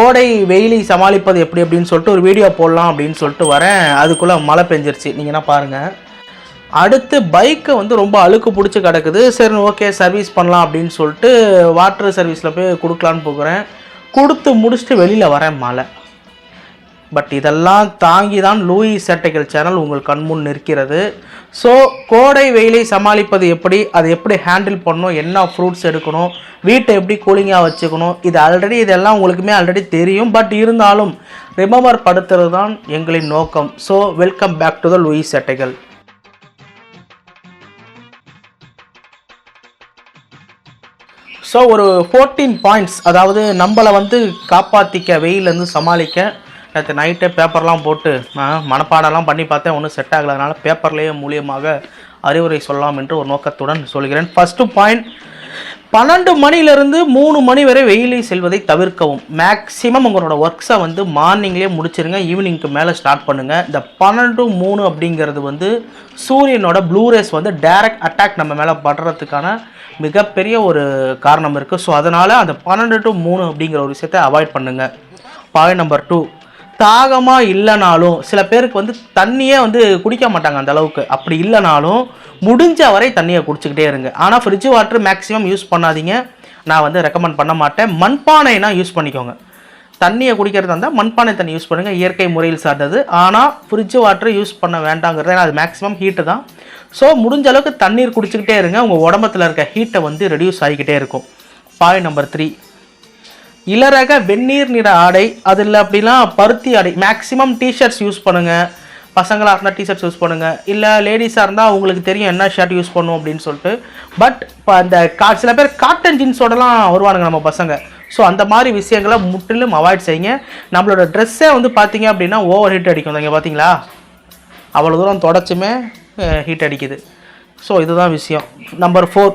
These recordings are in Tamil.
கோடை வெயிலை சமாளிப்பது எப்படி அப்படின்னு சொல்லிட்டு ஒரு வீடியோ போடலாம் அப்படின்னு சொல்லிட்டு வரேன். அதுக்குள்ளே மழை பெஞ்சிருச்சு. நீங்கள் என்ன பாருங்கள் அடுத்து பைக்கை வந்து ரொம்ப அழுக்கு பிடிச்சி கிடக்குது. சரி ஓகே சர்வீஸ் பண்ணலாம் அப்படின்னு சொல்லிட்டு வாட்டர் சர்வீஸில் போய் கொடுக்கலான்னு போகிறேன். கொடுத்து முடிச்சுட்டு வெளியில் வரேன் மழை. பட் இதெல்லாம் தாங்கி தான் லூயி சேட்டைகள் சேனல் உங்கள் கண்முன் நிற்கிறது. ஸோ கோடை வெயிலை சமாளிப்பது எப்படி? அதை எப்படி ஹேண்டில் பண்ணணும்? என்ன ஃப்ரூட்ஸ் எடுக்கணும்? வீட்டை எப்படி கூலிங்காக வச்சுக்கணும்? இது ஆல்ரெடி இதெல்லாம் உங்களுக்குமே ஆல்ரெடி தெரியும். பட் இருந்தாலும் ரிமம்பர் படுத்துறது தான் எங்களின் நோக்கம். So welcome back to the Louie சேட்டைகள். ஸோ ஒரு ஃபோர்டீன் பாயிண்ட்ஸ் அதாவது நம்மளை வந்து காப்பாற்றிக்க வெயிலேருந்து சமாளிக்க நேற்று நைட்டே பேப்பர்லாம் போட்டு நான் மனப்பாடம்லாம் பண்ணி பார்த்தேன். ஒன்றும் செட் ஆகல அதனால் பேப்பர்லேயே மூலியமாக அறிவுரை சொல்லலாம் என்று ஒரு நோக்கத்துடன் சொல்கிறேன். ஃபஸ்ட்டு பாயிண்ட் பன்னெண்டு மணிலேருந்து மூணு மணி வரை வெயிலில் செல்வதை தவிர்க்கவும். மேக்ஸிமம் உங்களோட ஒர்க்ஸை வந்து மார்னிங்லேயே முடிச்சிருங்க. ஈவினிங்க்கு மேலே ஸ்டார்ட் பண்ணுங்கள் இந்த பன்னெண்டு மூணு அப்படிங்கிறது வந்து சூரியனோட ப்ளூ ரேஸ் வந்து டைரக்ட் அட்டாக் நம்ம மேலே படுறதுக்கான மிகப்பெரிய ஒரு காரணம் இருக்குது ஸோ அதனால் அந்த பன்னெண்டு டு மூணு அப்படிங்கிற ஒரு விஷயத்தை அவாய்ட் பண்ணுங்கள் பாயிண்ட் நம்பர் டூ தாகமாக இல்லைனாலும் சில பேருக்கு வந்து தண்ணியே வந்து குடிக்க மாட்டாங்க அந்த அளவுக்கு. அப்படி இல்லைனாலும் முடிஞ்ச வரை தண்ணியை குடிச்சிக்கிட்டே இருங்க. ஆனால் ஃப்ரிட்ஜ் வாட்டர் மேக்ஸிமம் யூஸ் பண்ணாதீங்க. நான் வந்து ரெக்கமெண்ட் பண்ண மாட்டேன். மண்பானைனா யூஸ் பண்ணிக்கோங்க. தண்ணியை குடிக்கிறதா இருந்தால் மண்பானை தண்ணி யூஸ் பண்ணுங்கள் இயற்கை முறையில் சார்ந்தது. ஆனால் ஃப்ரிட்ஜ் வாட்டர் யூஸ் பண்ண வேண்டாங்கிறது ஏன்னா அது மேக்ஸிமம் ஹீட்டு தான். ஸோ முடிஞ்ச அளவுக்கு தண்ணீர் குடிச்சிக்கிட்டே இருங்க. உங்கள் உடம்புல இருக்க ஹீட்டை வந்து ரெடியூஸ் ஆகிக்கிட்டே இருக்கும். பாயிண்ட் நம்பர் த்ரீ இளரக வெந்நீர் நிற ஆடை அது இல்லை அப்படின்னா பருத்தி ஆடை. மேக்ஸிமம் டிஷர்ட்ஸ் யூஸ் பண்ணுங்கள் பசங்களாக இருந்தால் டிஷர்ட்ஸ் யூஸ் பண்ணுங்கள் இல்லை லேடிஸாக இருந்தால் உங்களுக்கு தெரியும் என்ன ஷர்ட் யூஸ் பண்ணும் அப்படின்னு சொல்லிட்டு. பட் இப்போ அந்த கா சில பேர் காட்டன் ஜீன்ஸோடலாம் வருவானுங்க நம்ம பசங்க. ஸோ அந்த மாதிரி விஷயங்களை முற்றிலும் அவாய்ட் செய்யுங்க. நம்மளோட ட்ரெஸ்ஸே வந்து பார்த்தீங்க அப்படின்னா ஓவர் ஹீட் அடிக்கும். நீங்கள் பார்த்தீங்களா அவ்வளோ தூரம் தொடச்சுமே ஹீட் அடிக்குது. ஸோ இதுதான் விஷயம். நம்பர் ஃபோர்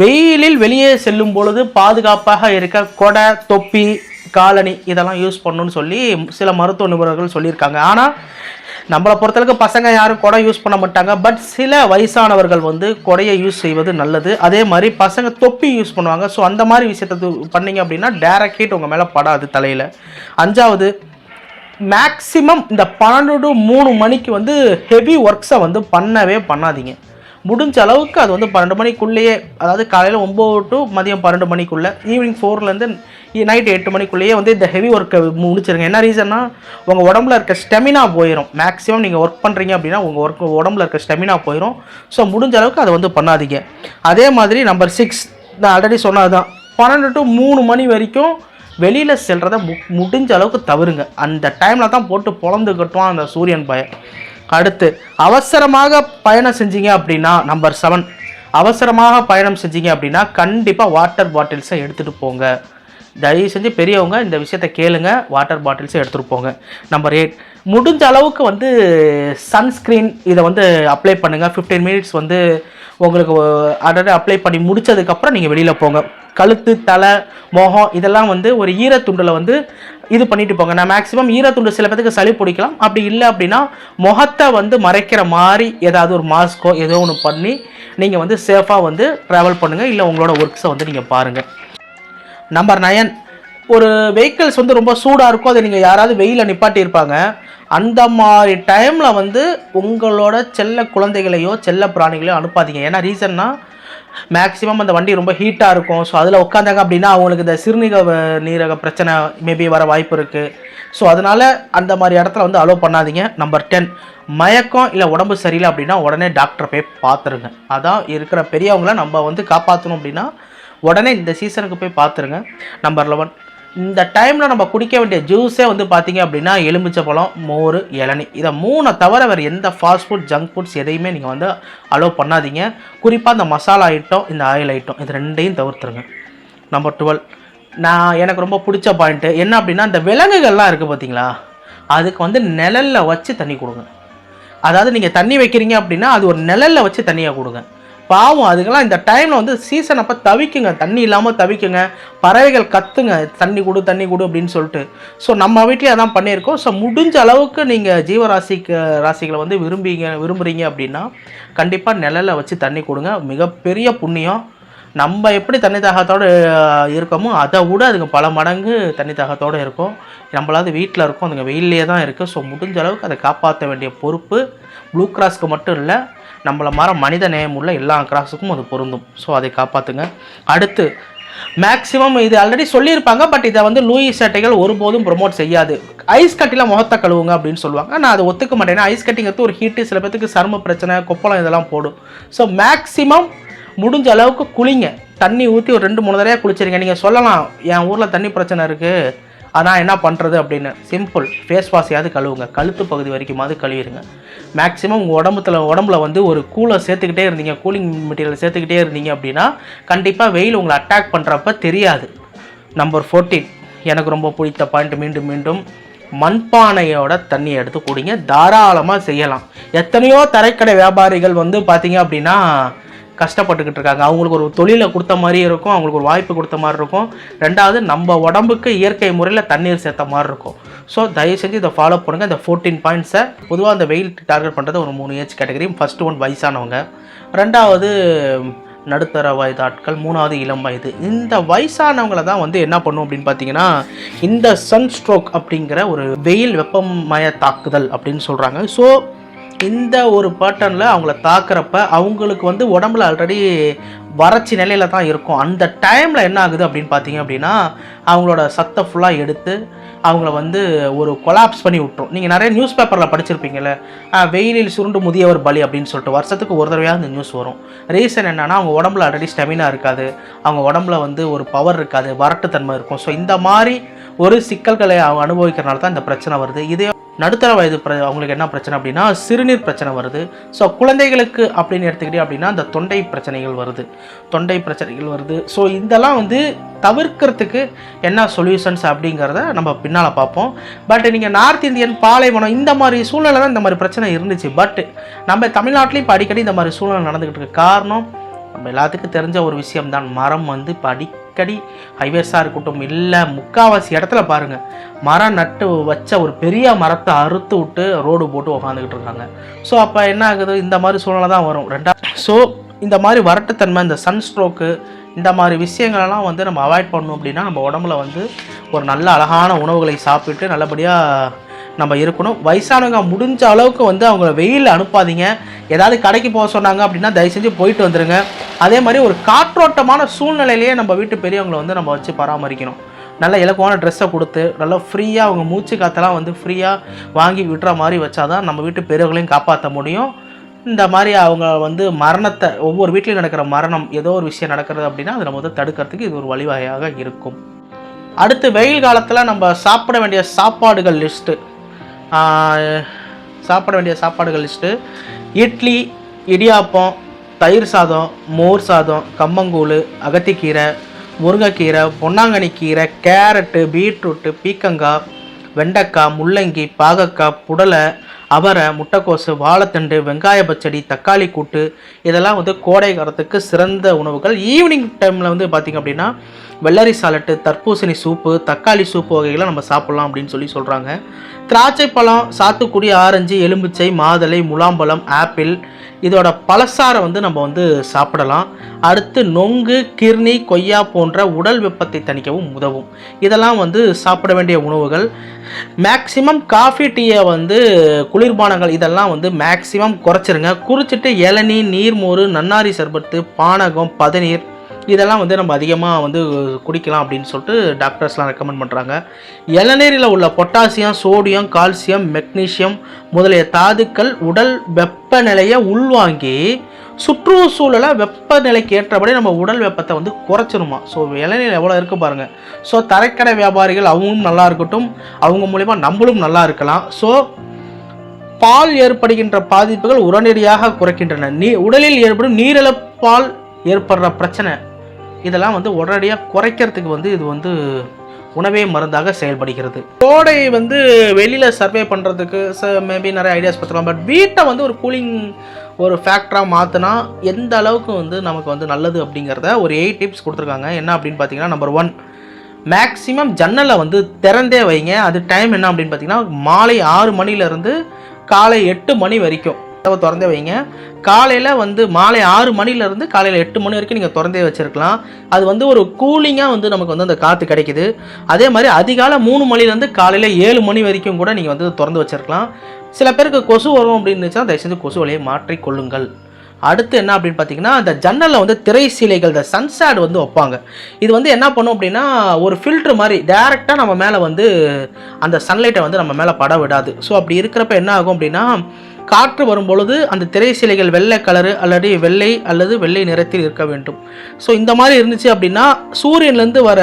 வெயிலில் வெளியே செல்லும் பொழுது பாதுகாப்பாக இருக்க கொடை தொப்பி காலணி இதெல்லாம் யூஸ் பண்ணணும்னு சொல்லி சில மருத்துவ நிபுணர்கள் சொல்லியிருக்காங்க. ஆனால் நம்மளை பொறுத்தளவுக்கு பசங்க யாரும் கொடை யூஸ் பண்ண மாட்டாங்க. பட் சில வயசானவர்கள் வந்து கொடையை யூஸ் செய்வது நல்லது. அதே மாதிரி பசங்க தொப்பி யூஸ் பண்ணுவாங்க. ஸோ அந்த மாதிரி விஷயத்தை பண்ணிங்க பண்ணீங்க அப்படின்னா டேரக்ட் ஹீட் உங்கள் மேலே படாது தலையில். அஞ்சாவது மேக்ஸிமம் இந்த பன்னெண்டு டு மூணு மணிக்கு வந்து ஹெவி ஒர்க்ஸை வந்து பண்ணவே பண்ணாதீங்க. முடிஞ்ச அளவுக்கு அது வந்து பன்னெண்டு மணிக்குள்ளேயே அதாவது காலையில் ஒம்பது டு மதியம் பன்னெண்டு மணிக்குள்ளே ஈவினிங் ஃபோர்லேருந்து நைட் எட்டு மணிக்குள்ளேயே வந்து இந்த ஹெவி ஒர்க்கை முடிச்சிருங்க. என்ன ரீசன்னா உங்கள் உடம்புல இருக்க ஸ்டெமினா போயிடும் மேக்ஸிமம் நீங்கள் ஒர்க் பண்ணுறீங்க அப்படின்னா உங்கள் ஒர்க் உடம்புல இருக்க ஸ்டெமினா போயிடும் ஸோ முடிஞ்ச அளவுக்கு அதை வந்து பண்ணாதீங்க. அதே மாதிரி நம்பர் சிக்ஸ் நான் ஆல்ரெடி சொன்னது தான் பன்னெண்டு டு மூணு மணி வரைக்கும் வெளியில் செல்றதை மு முடிஞ்ச அளவுக்கு தவறுங்க. அந்த டைமில் தான் போட்டு பொழந்துக்கட்டும் அந்த சூரியன் பய. அடுத்து அவசரமாக பயணம் செஞ்சீங்க அப்படின்னா நம்பர் செவன் அவசரமாக பயணம் செஞ்சீங்க அப்படின்னா கண்டிப்பாக வாட்டர் பாட்டில்ஸை எடுத்துகிட்டு போங்க. தயவு செஞ்சு பெரியவங்க இந்த விஷயத்த கேளுங்க வாட்டர் பாட்டில்ஸை எடுத்துகிட்டு போங்க. நம்பர் எயிட் முடிஞ்ச அளவுக்கு வந்து சன்ஸ்க்ரீன் இதை வந்து அப்ளை பண்ணுங்கள் 15 மினிட்ஸ் வந்து உங்களுக்கு அடடே அப்ளை பண்ணி முடிச்சதுக்கப்புறம் நீங்கள் வெளியில் போங்க. கழுத்து தலை முகம் இதெல்லாம் வந்து ஒரு ஈரத்துண்டில் வந்து இது பண்ணிட்டு போங்க. நான் மேக்ஸிமம் ஈரத்துண்டு சில பேத்துக்கு சளி பிடிக்கலாம். அப்படி இல்லை அப்படின்னா முகத்தை வந்து மறைக்கிற மாதிரி ஏதாவது ஒரு மாஸ்க்கோ ஏதோ ஒன்று பண்ணி நீங்கள் வந்து சேஃபாக வந்து ட்ராவல் பண்ணுங்கள் இல்லை உங்களோட ஒர்க்ஸை வந்து நீங்கள் பாருங்கள் நம்பர் நயன் ஒரு வெஹிக்கிள்ஸ் வந்து ரொம்ப சூடாக இருக்கும் அதை நீங்கள் யாராவது வெயிலில் நிப்பாட்டியிருப்பாங்க. அந்த மாதிரி டைமில் வந்து உங்களோட செல்ல குழந்தைகளையோ செல்ல பிராணிகளையோ அனுப்பாதீங்க. ஏன்னா ரீசன்னா மேக்ஸிமம் அந்த வண்டி ரொம்ப ஹீட்டாக இருக்கும். ஸோ அதில் உட்காந்தாங்க அப்படின்னா அவங்களுக்கு இந்த சிறுநீரக நீரக பிரச்சனை மேபி வர வாய்ப்பு இருக்குது ஸோ அதனால் அந்த மாதிரி இடத்துல வந்து அலோவ் பண்ணாதீங்க. நம்பர் டென் மயக்கம் இல்லை உடம்பு சரியில்லை அப்படின்னா உடனே டாக்டரை போய் பார்த்துருங்க. அதான் இருக்கிற பெரியவங்கள நம்ம வந்து காப்பாற்றணும் அப்படின்னா உடனே இந்த சீசனுக்கு போய் பார்த்துருங்க. நம்பர் லெவன் இந்த டைமில் நம்ம குடிக்க வேண்டிய ஜூஸே வந்து பார்த்தீங்க அப்படின்னா எலுமிச்சை பழம் மோர் இளநி இதை மூணை தவிர வேறு எந்த ஃபாஸ்ட் ஃபுட் ஜங்க் ஃபுட்ஸ் எதையுமே நீங்கள் வந்து அலோவ் பண்ணாதீங்க. குறிப்பாக இந்த மசாலா ஐட்டம் இந்த ஆயில் ஐட்டம் இது ரெண்டையும் தவிர்த்துருங்க. நம்பர் டுவெல் நான் எனக்கு ரொம்ப பிடிச்ச பாயிண்ட்டு என்ன அப்படின்னா இந்த விலங்குகள்லாம் இருக்குது பார்த்தீங்களா? அதுக்கு வந்து நிழல்ல வச்சு தண்ணி கொடுங்க. அதாவது நீங்கள் தண்ணி வைக்கிறீங்க அப்படின்னா அது ஒரு நிழலில் வச்சு தண்ணியாக கொடுங்க. பாவம் அதுக்கெல்லாம் இந்த டைமில் வந்து சீசன் அப்போ தவிக்குங்க. தண்ணி இல்லாமல் தவிக்குங்க. பறவைகள் கத்துங்க. தண்ணி கொடு தண்ணி கொடு அப்படின்னு சொல்லிட்டு. ஸோ நம்ம வீட்லேயே அதான் பண்ணியிருக்கோம். ஸோ முடிஞ்ச அளவுக்கு நீங்கள் ஜீவராசிக்கு ராசிகளை வந்து விரும்பிங்க விரும்புகிறீங்க அப்படின்னா கண்டிப்பாக நிழல்ல வச்சு தண்ணி கொடுங்க. மிகப்பெரிய புண்ணியம். நம்ம எப்படி தண்ணி தாகத்தோடு இருக்கோமோ அதை விட அதுங்க பல மடங்கு தண்ணி தாகத்தோடு இருக்கும். நம்மளாவது வீட்டில் இருக்கோம் அதுங்க வெயிலே தான் இருக்குது ஸோ முடிஞ்ச அளவுக்கு அதை காப்பாற்ற வேண்டிய பொறுப்பு ப்ளூ கிராஸ்க்கு மட்டும் இல்லை நம்மளை மாற மனித நேயம் உள்ள எல்லா கிராஸுக்கும் அது பொருந்தும். ஸோ அதை காப்பாற்றுங்க அடுத்து மேக்ஸிமம் இது ஆல்ரெடி சொல்லியிருப்பாங்க பட் இதை வந்து லூயி சட்டைகள் ஒருபோதும் ப்ரொமோட் செய்யாது. ஐஸ் கட்டிலாம் முகத்தை கழுவுங்க அப்படின்னு சொல்லுவாங்க. நான் அதை ஒத்துக்க மாட்டேன். ஐஸ் கட்டிங்கிறது ஒரு ஹீட்டு சில பேத்துக்கு சரும பிரச்சனை கொப்பளம் இதெல்லாம் போடும். ஸோ மேக்ஸிமம் முடிஞ்ச அளவுக்கு குளிங்க. தண்ணி ஊற்றி ஒரு ரெண்டு மூணு தடவை குளிச்சிருங்க. நீங்கள் சொல்லலாம் என் ஊரில் தண்ணி பிரச்சனை இருக்குது அதான் என்ன பண்ணுறது அப்படின்னு. சிம்பிள் ஃபேஸ் வாஷையாவது கழுவுங்க. கழுத்து பகுதி வரைக்குமாவது கழுவிடுங்க மேக்ஸிமம் உங்கள் உடம்புல உடம்புல வந்து ஒரு கூலை சேர்த்துக்கிட்டே இருந்தீங்க. கூலிங் மெட்டீரியல் சேர்த்துக்கிட்டே இருந்தீங்க அப்படின்னா கண்டிப்பாக வெயில் உங்களை அட்டாக் பண்ணுறப்ப தெரியாது. நம்பர் ஃபோர்டீன் எனக்கு ரொம்ப பிடித்த பாயிண்ட் மீண்டும் மீண்டும். மண்பானையோட தண்ணியை எடுத்து குடிங்க. தாராளமாக செய்யலாம். எத்தனையோ தரைக்கடை வியாபாரிகள் வந்து பார்த்தீங்க அப்படின்னா கஷ்டப்பட்டுக்கிட்டு இருக்காங்க. அவங்களுக்கு ஒரு தொழிலை கொடுத்த மாதிரி இருக்கும். அவங்களுக்கு ஒரு வாய்ப்பு கொடுத்த மாதிரி இருக்கும். ரெண்டாவது நம்ம உடம்புக்கு இயற்கை முறையில் தண்ணீர் சேர்த்த மாதிரி இருக்கும். ஸோ தயவு செஞ்சு இதை ஃபாலோ பண்ணுங்கள் இந்த ஃபோர்டீன் பாயிண்ட்ஸை பொதுவாக அந்த வெயில் டார்கெட் பண்ணுறது ஒரு மூணு ஏஜ் கேட்டகரி ஃபஸ்ட்டு ஒன் வயசானவங்க. ரெண்டாவது நடுத்தர வயது ஆட்கள். மூணாவது இளம் வயது. இந்த வயசானவங்களை தான் வந்து என்ன பண்ணும் அப்படின்னு பார்த்தீங்கன்னா இந்த சன் ஸ்ட்ரோக் அப்படிங்கிற ஒரு வெயில் வெப்பமய தாக்குதல் அப்படின்னு சொல்கிறாங்க ஸோ இந்த ஒரு பேட்டர்னில் அவங்கள தாக்குறப்ப அவங்களுக்கு வந்து உடம்புல ஆல்ரெடி வறட்சி நிலையில தான் இருக்கும். அந்த டைமில் என்ன ஆகுது அப்படின்னு பார்த்தீங்க அப்படின்னா அவங்களோட சத்தை ஃபுல்லாக எடுத்து அவங்கள வந்து ஒரு கொலாப்ஸ் பண்ணி விட்டுரும். நீங்கள் நிறைய நியூஸ் பேப்பரில் படிச்சிருப்பீங்கல்ல வெயிலில் சுருண்டு முதியவர் பலி அப்படின்னு சொல்லிட்டு வருஷத்துக்கு ஒரு தடவையாக இந்த நியூஸ் வரும். ரீசன் என்னென்னா அவங்க உடம்புல ஆல்ரெடி ஸ்டெமினா இருக்காது. அவங்க உடம்புல வந்து ஒரு பவர் இருக்காது வறட்டுத்தன்மை இருக்கும். ஸோ இந்த மாதிரி ஒரு சிக்கல்களை அவங்க அனுபவிக்கிறனால தான் இந்த பிரச்சனை வருது. இதே நடுத்தர வயது பிர அவங்களுக்கு என்ன பிரச்சனை அப்படின்னா சிறுநீர் பிரச்சனை வருது. ஸோ குழந்தைகளுக்கு அப்படின்னு எடுத்துக்கிட்டே அப்படின்னா அந்த தொண்டை பிரச்சனைகள் வருது. தொண்டை பிரச்சனைகள் வருது. ஸோ இதெல்லாம் வந்து தவிர்க்கிறதுக்கு என்ன சொல்யூஷன்ஸ் அப்படிங்கிறத நம்ம பின்னால் பார்ப்போம். பட் நீங்கள் நார்த் இந்தியன் பாலைவனம் இந்த மாதிரி சூழ்நிலை தான் இந்த மாதிரி பிரச்சனை இருந்துச்சு. பட் நம்ம தமிழ்நாட்டிலையும் இப்போ அடிக்கடி இந்த மாதிரி சூழ்நிலை நடந்துக்கிட்டு இருக்கு. காரணம் நம்ம எல்லாத்துக்கும் தெரிஞ்ச ஒரு விஷயம்தான். மரம் வந்து இப்போ அடிக்கடி ஹைவேஸாக இருக்கட்டும் இல்லை முக்காவாசி இடத்துல பாருங்கள் மரம் நட்டு வச்ச ஒரு பெரிய மரத்தை அறுத்து விட்டு ரோடு போட்டு உக்காந்துக்கிட்டு இருக்காங்க. ஸோ அப்போ என்ன ஆகுது? இந்த மாதிரி சூழ்நிலை தான் வரும். ரெண்டா ஸோ இந்த மாதிரி வரட்டுத்தன்மை இந்த சன் ஸ்ட்ரோக்கு இந்த மாதிரி விஷயங்களெல்லாம் வந்து நம்ம அவாய்ட் பண்ணணும் அப்படின்னா நம்ம உடம்புல வந்து ஒரு நல்ல அழகான உணவுகளை சாப்பிட்டு நல்லபடியாக நம்ம இருக்கணும். வயசானவங்க முடிஞ்ச அளவுக்கு வந்து அவங்கள வெயிலில் அனுப்பாதீங்க. ஏதாவது கடைக்கு போக சொன்னாங்க அப்படின்னா தயவு செஞ்சு போயிட்டு வந்துடுங்க அதே மாதிரி ஒரு காற்றோட்டமான சூழ்நிலையிலேயே நம்ம வீட்டு பெரியவங்களை வந்து நம்ம வச்சு பராமரிக்கணும். நல்ல இலக்குவான ட்ரெஸ்ஸை கொடுத்து நல்லா ஃப்ரீயாக அவங்க மூச்சு காற்றெல்லாம் வந்து ஃப்ரீயாக வாங்கி விட்டுற மாதிரி வச்சாதான் நம்ம வீட்டு பெரியவர்களையும் காப்பாற்ற முடியும். இந்த மாதிரி அவங்க வந்து மரணத்தை ஒவ்வொரு வீட்லையும் நடக்கிற மரணம் ஏதோ ஒரு விஷயம் நடக்கிறது அப்படின்னா அதை நம்ம வந்து தடுக்கிறதுக்கு இது ஒரு வழிவகையாக இருக்கும். அடுத்து வெயில் காலத்தில் நம்ம சாப்பிட வேண்டிய சாப்பாடுகள் லிஸ்ட்டு சாப்பிட வேண்டிய சாப்பாடுகள் லிஸ்ட்டு. இட்லி இடியாப்பம் தயிர் சாதம் மோர் சாதம் கம்மங்கூழ் அகத்திக்கீரை முருங்கைக்கீரை பொன்னாங்கண்ணி கீரை கேரட்டு பீட்ரூட்டு பீக்கங்காய் வெண்டைக்காய் முள்ளங்கி பாகக்காய் புடலை அவரை முட்டைக்கோசு வாழைத்தண்டு வெங்காய பச்சடி தக்காளி கூட்டு இதெல்லாம் வந்து கோடை காலத்துக்கு சிறந்த உணவுகள். ஈவினிங் டைமில் வந்து பார்த்திங்க அப்படின்னா வெள்ளரி சாலட்டு தர்பூசணி சூப்பு தக்காளி சூப்பு வகைகளை நம்ம சாப்பிட்லாம் அப்படின்னு சொல்லி சொல்கிறாங்க திராட்சை பழம் சாத்துக்குடி ஆரஞ்சு எலுமிச்சை மாதுளை முலாம்பழம் ஆப்பிள் இதோட பழசாரை வந்து நம்ம வந்து சாப்பிடலாம். அடுத்து நொங்கு கிர்னி கொய்யா போன்ற உடல் வெப்பத்தை தணிக்கவும் உதவும். இதெல்லாம் வந்து சாப்பிட வேண்டிய உணவுகள். மேக்சிமம் காஃபி டீயை வந்து குளிர்பானங்கள் இதெல்லாம் வந்து மேக்சிமம் குறைச்சிருங்க. குறிச்சிட்டு இளநீ நீர்மோர் நன்னாரி சர்பத்து பானகம் பதநீர் இதெல்லாம் வந்து நம்ம அதிகமாக வந்து குடிக்கலாம் அப்படின்னு சொல்லிட்டு டாக்டர்ஸ்லாம் ரெக்கமெண்ட் பண்ணுறாங்க இளநீரில் உள்ள பொட்டாசியம் சோடியம் கால்சியம் மெக்னீசியம் முதலிய தாதுக்கள் உடல் வெப்பநிலையை உள்வாங்கி சுற்றுச்சூழலை வெப்பநிலைக்கு ஏற்றபடி நம்ம உடல் வெப்பத்தை வந்து குறைச்சிருமா? ஸோ இளநீர் எவ்வளோ இருக்குது பாருங்கள் ஸோ தரைக்கடை வியாபாரிகள் அவங்களும் நல்லா இருக்கட்டும். அவங்க மூலிமா நம்மளும் நல்லா இருக்கலாம். ஸோ பால் ஏற்படுகின்ற பாதிப்புகள் உடனடியாக குறைக்கின்றன. நீ உடலில் ஏற்படும் நீரிழப்பால் ஏற்படுற பிரச்சனை இதெல்லாம் வந்து உடனடியாக குறைக்கிறதுக்கு வந்து இது வந்து உணவே மருந்தாக செயல்படுகிறது. கோடை வந்து வெளியில் சர்வே பண்ணுறதுக்கு மேபி நிறைய ஐடியாஸ் பார்த்துக்கலாம். பட் வீட்டை வந்து ஒரு கூலிங் ஒரு ஃபேக்டராக மாற்றினா எந்த அளவுக்கு வந்து நமக்கு வந்து நல்லது அப்படிங்கிறத ஒரு எயிட் டிப்ஸ் கொடுத்துருக்காங்க. என்ன அப்படின்னு பார்த்தீங்கன்னா நம்பர் ஒன் மேக்ஸிமம் ஜன்னலை வந்து திறந்தே வைங்க. அது டைம் என்ன அப்படின்னு பார்த்தீங்கன்னா மாலை ஆறு மணிலேருந்து காலை எட்டு மணி வரைக்கும். கதவை திறந்தே வைங்க. காலையில் வந்து மாலை ஆறு மணிலேருந்து காலையில் எட்டு மணி வரைக்கும் நீங்கள் திறந்தே வச்சுருக்கலாம். அது வந்து ஒரு கூலிங்காக வந்து நமக்கு வந்து அந்த காற்று கிடைக்குது. அதே மாதிரி அதிகாலை மூணு மணிலேருந்து காலையில் ஏழு மணி வரைக்கும் கூட நீங்கள் வந்து திறந்து வச்சுருக்கலாம். சில பேருக்கு கொசு வரும் அப்படின்னு இருந்துச்சுன்னா தயவு செஞ்சு கொசு வலையை மாற்றிக் கொள்ளுங்கள். அடுத்து என்ன அப்படின்னு பார்த்தீங்கன்னா அந்த ஜன்னலில் வந்து திரை சீலைகள் இந்த சன்சேட் வந்து வைப்பாங்க. இது வந்து என்ன பண்ணும் அப்படின்னா ஒரு ஃபில்ட்ரு மாதிரி டேரெக்டாக நம்ம மேலே வந்து அந்த சன்லைட்டை வந்து நம்ம மேலே பட விடாது. ஸோ அப்படி இருக்கிறப்ப என்ன ஆகும் அப்படின்னா காற்று வரும் பொழுது அந்த திரை சிலைகள் வெள்ளை கலரு அல்லது வெள்ளை அல்லது வெள்ளை நிறத்தில் இருக்க வேண்டும். ஸோ இந்த மாதிரி இருந்துச்சு அப்படின்னா சூரியன்லேருந்து வர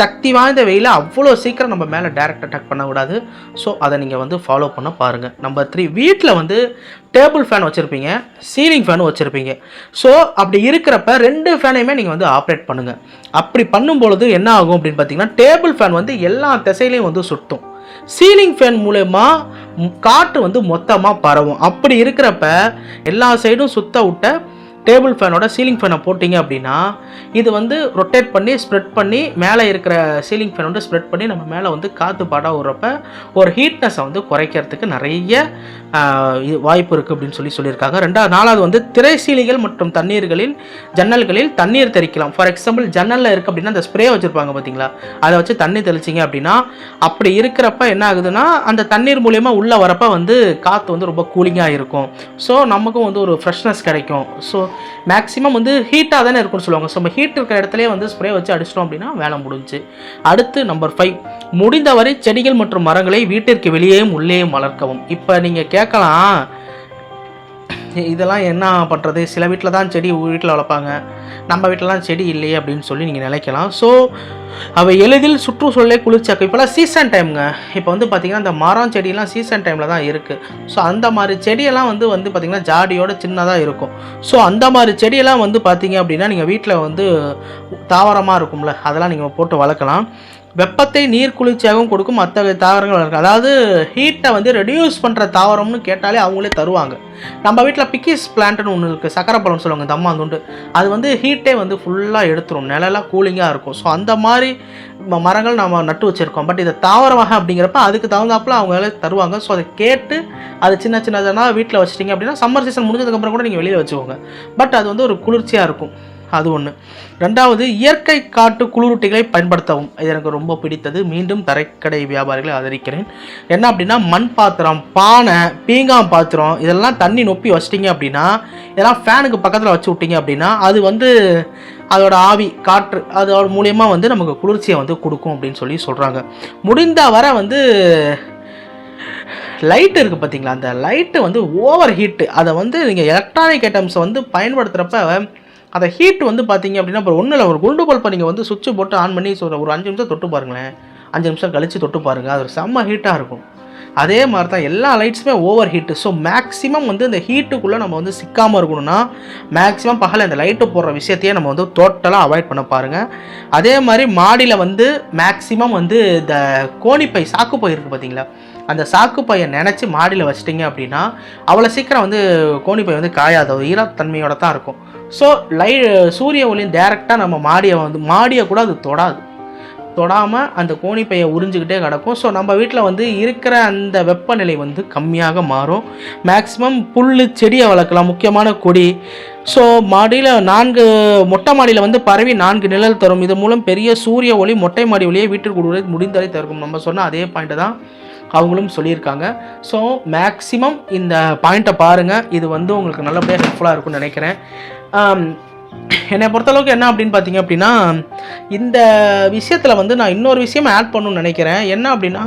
சக்தி வாய்ந்த வெயிலை அவ்வளோ சீக்கிரம் நம்ம மேலே டைரக்ட் அட்டாக் பண்ணக்கூடாது. ஸோ அதை நீங்கள் வந்து ஃபாலோ பண்ண பாருங்கள் நம்பர் த்ரீ வீட்டில் வந்து டேபிள் ஃபேன் வச்சுருப்பீங்க சீலிங் ஃபேனும் வச்சுருப்பீங்க. ஸோ அப்படி இருக்கிறப்ப ரெண்டு ஃபேனையுமே நீங்கள் வந்து ஆப்ரேட் பண்ணுங்கள் அப்படி பண்ணும்பொழுது என்ன ஆகும் அப்படின்னு பார்த்தீங்கன்னா டேபிள் ஃபேன் வந்து எல்லா திசையிலையும் வந்து சுட்டும் சீலிங் ஃபேன் மூலயமா காற்று வந்து மொத்தமாக பரவும். அப்படி இருக்கிறப்ப எல்லா சைடும் சுத்த விட்ட டேபிள் ஃபேனோட சீலிங் ஃபேனை போட்டிங்க அப்படின்னா இது வந்து ரொட்டேட் பண்ணி ஸ்ப்ரெட் பண்ணி மேலே இருக்கிற சீலிங் ஃபேன் வந்து ஸ்ப்ரெட் பண்ணி நம்ம மேலே வந்து காற்று பாடாக விடுறப்ப ஒரு ஹீட்னஸை வந்து குறைக்கிறதுக்கு நிறைய இது வாய்ப்பு இருக்குது அப்படின்னு சொல்லி சொல்லியிருக்காங்க. ரெண்டாவது நாலாவது வந்து திரைசீலிகள் மற்றும் தண்ணீர்களில் ஜன்னல்களில் தண்ணீர் தெளிக்கலாம் ஃபார் எக்ஸாம்பிள் ஜன்னலில் இருக்குது அப்படின்னா அந்த ஸ்ப்ரே வச்சுருப்பாங்க பார்த்தீங்களா அதை வச்சு தண்ணி தெளிச்சிங்க அப்படின்னா அப்படி இருக்கிறப்ப என்ன ஆகுதுன்னா அந்த தண்ணீர் மூலயமா உள்ளே வரப்போ வந்து காற்று வந்து ரொம்ப கூலிங்காக இருக்கும். ஸோ நமக்கும் வந்து ஒரு ஃப்ரெஷ்னஸ் கிடைக்கும். ஸோ மேக்ஸிமம் வந்து ஹீட்டாக தானே இருக்கும்னு சொல்லுவாங்க. ஸோ நம்ம ஹீட் இருக்கிற இடத்துலேயே வந்து ஸ்ப்ரே வச்சு அடிச்சிட்டோம் அப்படின்னா வேலை முடிஞ்சு அடுத்து நம்பர் ஃபைவ் முடிந்தவரை செடிகள் மற்றும் மரங்களை வீட்டிற்கு வெளியேயும் உள்ளேயும் வளர்க்கவும் இப்போ நீங்கள் கேட்கலாம் இதெல்லாம் என்ன பண்ணுறது சில வீட்டில் தான் செடி வீட்டில் வளர்ப்பாங்க. நம்ம வீட்டிலலாம் செடி இல்லையே அப்படின்னு சொல்லி நீங்கள் நினைக்கலாம். ஸோ அவை எளிதில் சுற்றுச்சூழலை குளிர்ச்சியாக்கும். இப்போலாம் சீசன் டைம்ங்க இப்போ வந்து பார்த்திங்கன்னா இந்த மரம் செடியெல்லாம் சீசன் டைமில் தான் இருக்குது ஸோ அந்த மாதிரி செடியெல்லாம் வந்து வந்து பார்த்திங்கன்னா ஜாடியோட சின்னதாக இருக்கும். ஸோ அந்த மாதிரி செடியெல்லாம் வந்து பார்த்தீங்க அப்படின்னா நீங்கள் வீட்டில் வந்து தாவரமாக இருக்கும்ல. அதெல்லாம் நீங்கள் போட்டு வளர்க்கலாம். வெப்பத்தை நீர் குளிர்ச்சியாகவும் கொடுக்கும் அத்தகைய தாவரங்கள் வளர்க்கும் அதாவது ஹீட்டை வந்து ரெடியூஸ் பண்ணுற தாவரம்னு கேட்டாலே அவங்களே தருவாங்க. நம்ம வீட்டில் பிக்கிஸ் பிளான்ட்னு ஒன்று இருக்குது சக்கரை பழம்னு சொல்லுவாங்க தம்மாந்துண்டு அது வந்து ஹீட்டே வந்து ஃபுல்லாக எடுத்துரும். நிழலாக கூலிங்காக இருக்கும். ஸோ அந்த மாதிரி மரங்கள் நம்ம நட்டு வச்சுருக்கோம். பட் இதை தாவரமாக அப்படிங்கிறப்ப அதுக்கு தகுந்தாப்புல அவங்க தருவாங்க. ஸோ அதை கேட்டு அது சின்ன சின்னதாக வீட்டில் வச்சிட்டிங்க அப்படின்னா சம்மர் சீசன் முடிஞ்சதுக்கப்புறம் கூட நீங்கள் வெளியில் வச்சுக்கோங்க. பட் அது வந்து ஒரு குளிர்ச்சியாக இருக்கும். அது ஒன்று ரெண்டாவது இயற்கை காட்டு குளிரூட்டிகளை பயன்படுத்தவும். இது எனக்கு ரொம்ப பிடித்தது. மீண்டும் தரைக்கடை வியாபாரிகளை ஆதரிக்கிறேன். என்ன அப்படின்னா மண் பாத்திரம் பானை பீங்கான் பாத்திரம் இதெல்லாம் தண்ணி நொப்பி வச்சிட்டிங்க அப்படின்னா இதெல்லாம் ஃபேனுக்கு பக்கத்தில் வச்சு விட்டீங்க அப்படின்னா அது வந்து அதோட ஆவி காற்று அதோட மூலியமாக வந்து நமக்கு குளிர்ச்சியை வந்து கொடுக்கும் அப்படின்னு சொல்லி சொல்கிறாங்க முடிந்த வரை வந்து லைட் இருக்குது பார்த்தீங்களா அந்த லைட்டு வந்து ஓவர் ஹீட்டு. அதை வந்து நீங்கள் எலக்ட்ரானிக் ஐட்டம்ஸை வந்து பயன்படுத்துகிறப்ப அந்த ஹீட் வந்து பார்த்தீங்க அப்படின்னா அப்புறம் ஒன்றும் இல்லை ஒரு குண்டு பல்பை நீங்கள் வந்து சுவிட்ச் போட்டு ஆன் பண்ணி ஒரு அஞ்சு நிமிஷம் தொட்டு பாருங்களேன். அஞ்சு நிமிஷம் கழித்து தொட்டு பாருங்கள் அது ஒரு செம்ம ஹீட்டாக இருக்கும். அதே மாதிரி தான் எல்லா லைட்ஸுமே ஓவர் ஹீட்டு ஸோ மேக்ஸிமம் வந்து இந்த ஹீட்டுக்குள்ளே நம்ம வந்து சிக்காமல் இருக்கணும்னா மேக்ஸிமம் பகல் இந்த லைட்டு போடுற விஷயத்தையே நம்ம வந்து டோட்டலாக அவாய்ட் பண்ண பாருங்கள் அதே மாதிரி மாடியில் வந்து மேக்ஸிமம் வந்து இந்த கோணிப்பை சாக்குப்பை இருக்குது பார்த்தீங்களா அந்த சாக்குப்பையை நினச்சி மாடியில் வச்சிட்டிங்க அப்படின்னா அவ்வளோ சீக்கிரம் வந்து கோணிப்பை வந்து காயாத. ஒரு ஈரத்தன்மையோட தான் இருக்கும். ஸோ லை சூரிய ஒளியும் டேரெக்டாக நம்ம மாடியை வந்து மாடியை கூட அது தொடாது. தொடாமல் அந்த கோணிப்பையை உறிஞ்சிக்கிட்டே கிடக்கும். ஸோ நம்ம வீட்டில் வந்து இருக்கிற அந்த வெப்பநிலை வந்து கம்மியாக மாறும். மேக்ஸிமம் புல் செடியை வளர்க்கலாம் முக்கியமான கொடி. ஸோ மாடியில் நான்கு மொட்டை மாடியில் வந்து பரவி நான்கு நிழல் தரும். இது மூலம் பெரிய சூரிய ஒளி மொட்டை மாடி ஒளியை வீட்டிற்கு முடிந்தவரை தவிர்க்கும் நம்ம சொன்ன அதே பாயிண்ட் தான் அவங்களும் சொல்லியிருக்காங்க. ஸோ மேக்ஸிமம் இந்த பாயிண்ட்டை பாருங்கள் இது வந்து உங்களுக்கு நல்லபடியாக ஹெல்ப்ஃபுல்லாக இருக்கும்னு நினைக்கிறேன். Um, என்னை பொறுத்தளவுக்கு என்ன அப்படின்னு பார்த்தீங்க அப்படின்னா இந்த விஷயத்தில் வந்து நான் இன்னொரு விஷயம் ஆட் பண்ணணும்னு நினைக்கிறேன். என்ன அப்படின்னா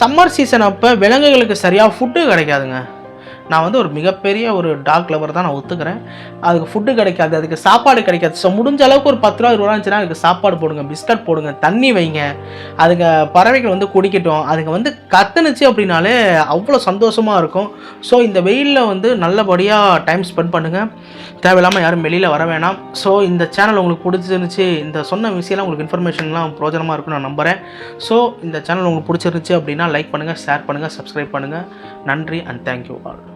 சம்மர் சீசன் அப்போ விலங்குகளுக்கு சரியாக ஃபுட்டு கிடைக்காதுங்க. நான் வந்து ஒரு மிகப்பெரிய ஒரு டாக் லவர் தான் நான் ஒத்துக்கிறேன். அதுக்கு ஃபுட்டு கிடைக்காது அதுக்கு சாப்பாடு கிடைக்காது. ஸோ முடிஞ்ச அளவுக்கு ஒரு பத்து ரூபா இருபது ரூபா இருந்துச்சுன்னா அதுக்கு சாப்பாடு போடுங்க பிஸ்கட் போடுங்க தண்ணி வைங்க. அதுங்க பறவைகள் வந்து குடிக்கட்டும். அதுங்க வந்து கத்துனுச்சு அப்படின்னாலே அவ்வளோ சந்தோஷமாக இருக்கும். ஸோ இந்த வெயிலில் வந்து நல்லபடியாக டைம் ஸ்பெண்ட் பண்ணுங்கள் தேவையில்லாமல் யாரும் வெளியில் வர வேணாம். ஸோ இந்த சேனல் உங்களுக்கு பிடிச்சிருந்துச்சு இந்த சொன்ன விஷயம்லாம் உங்களுக்கு இன்ஃபர்மேஷன்லாம் பிரோஜனமாக இருக்கும்னு நான் நம்புகிறேன் ஸோ இந்த சேனல் உங்களுக்கு பிடிச்சிருந்துச்சு அப்படின்னா லைக் பண்ணுங்கள் ஷேர் பண்ணுங்கள் சப்ஸ்கிரைப் பண்ணுங்கள் நன்றி அண்ட் தேங்க்யூ ஆல்